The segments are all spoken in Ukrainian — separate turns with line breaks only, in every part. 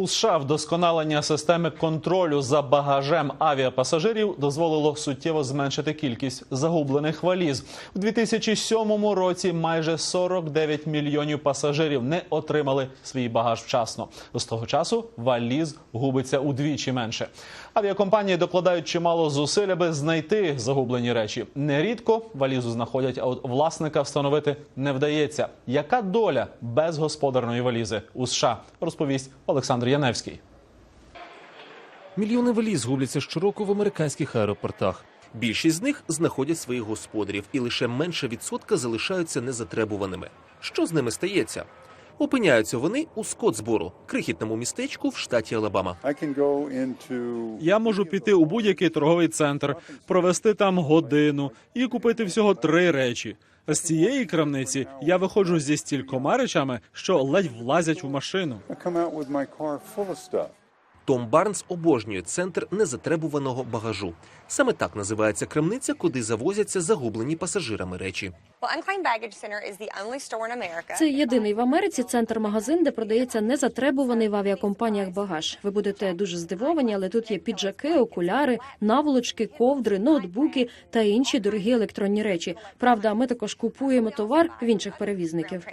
У США вдосконалення системи контролю за багажем авіапасажирів дозволило суттєво зменшити кількість загублених валіз. У 2007 році майже 49 мільйонів пасажирів не отримали свій багаж вчасно. З того часу валіз губиться удвічі менше. Авіакомпанії докладають чимало зусиль, аби знайти загублені речі. Нерідко валізу знаходять, а от власника встановити не вдається. Яка доля безгосподарної валізи у США? Розповість Олександр Яневський.
Мільйони валіз губляться щороку в американських аеропортах. Більшість з них знаходять своїх господарів, і лише менша відсотка залишаються незатребуваними. Що з ними стається? Опиняються вони у Скотсбору, крихітному містечку в штаті Алабама.
Я можу піти у будь-який торговий центр, провести там годину і купити всього три речі. З цієї крамниці я виходжу зі стількома речами, що ледь влазять в машину.
Том Барнс обожнює центр незатребуваного багажу. Саме так називається крамниця, куди завозяться загублені пасажирами речі.
Це єдиний в Америці центр-магазин, де продається незатребуваний в авіакомпаніях багаж. Ви будете дуже здивовані, але тут є піджаки, окуляри, наволочки, ковдри, ноутбуки та інші дорогі електронні речі. Правда, ми також купуємо товар в інших перевізників.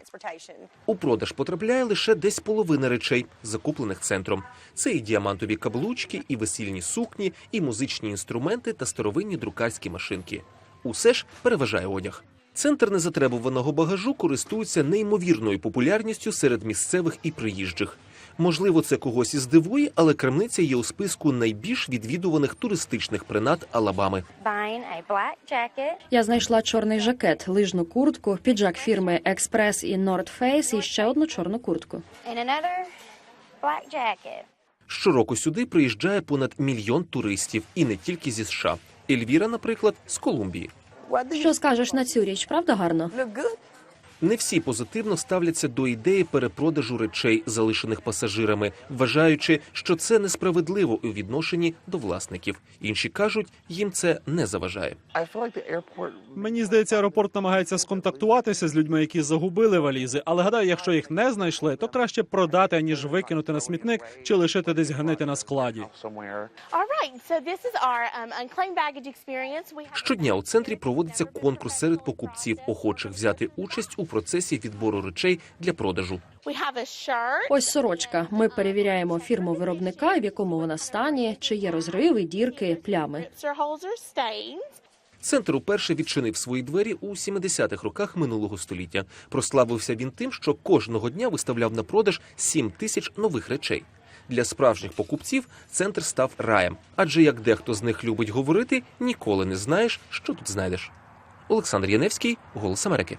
У продаж потрапляє лише десь половина речей, закуплених центром. Це і діамантові каблучки, і весільні сукні, і музичні інструменти та старовинні друкарські машинки. Усе ж переважає одяг. Центр незатребуваного багажу користується неймовірною популярністю серед місцевих і приїжджих. Можливо, це когось і здивує, але крамниця є у списку найбільш відвідуваних туристичних принад Алабами.
Я знайшла чорний жакет, лижну куртку, піджак фірми Експрес і North Face і ще одну чорну куртку.
Щороку сюди приїжджає понад мільйон туристів, і не тільки зі США. Ельвіра, наприклад, з Колумбії.
Що скажеш на цю річ? Правда гарно?
Не всі позитивно ставляться до ідеї перепродажу речей, залишених пасажирами, вважаючи, що це несправедливо у відношенні до власників. Інші кажуть, їм це не заважає.
Мені здається, аеропорт намагається сконтактуватися з людьми, які загубили валізи. Але гадаю, якщо їх не знайшли, то краще продати, аніж викинути на смітник чи лишити десь гнити на складі.
Um,
Щодня у центрі проводиться конкурс серед покупців, охочих взяти участь у процесі відбору речей для продажу.
Ось сорочка. Ми перевіряємо фірму виробника, в якому вона стані, чи є розриви, дірки, плями.
Центр уперше відчинив свої двері у 70-х роках минулого століття. Прославився він тим, що кожного дня виставляв на продаж 7 тисяч нових речей. Для справжніх покупців центр став раєм, адже як дехто з них любить говорити, ніколи не знаєш, що тут знайдеш. Олександр Яневський, Голос Америки.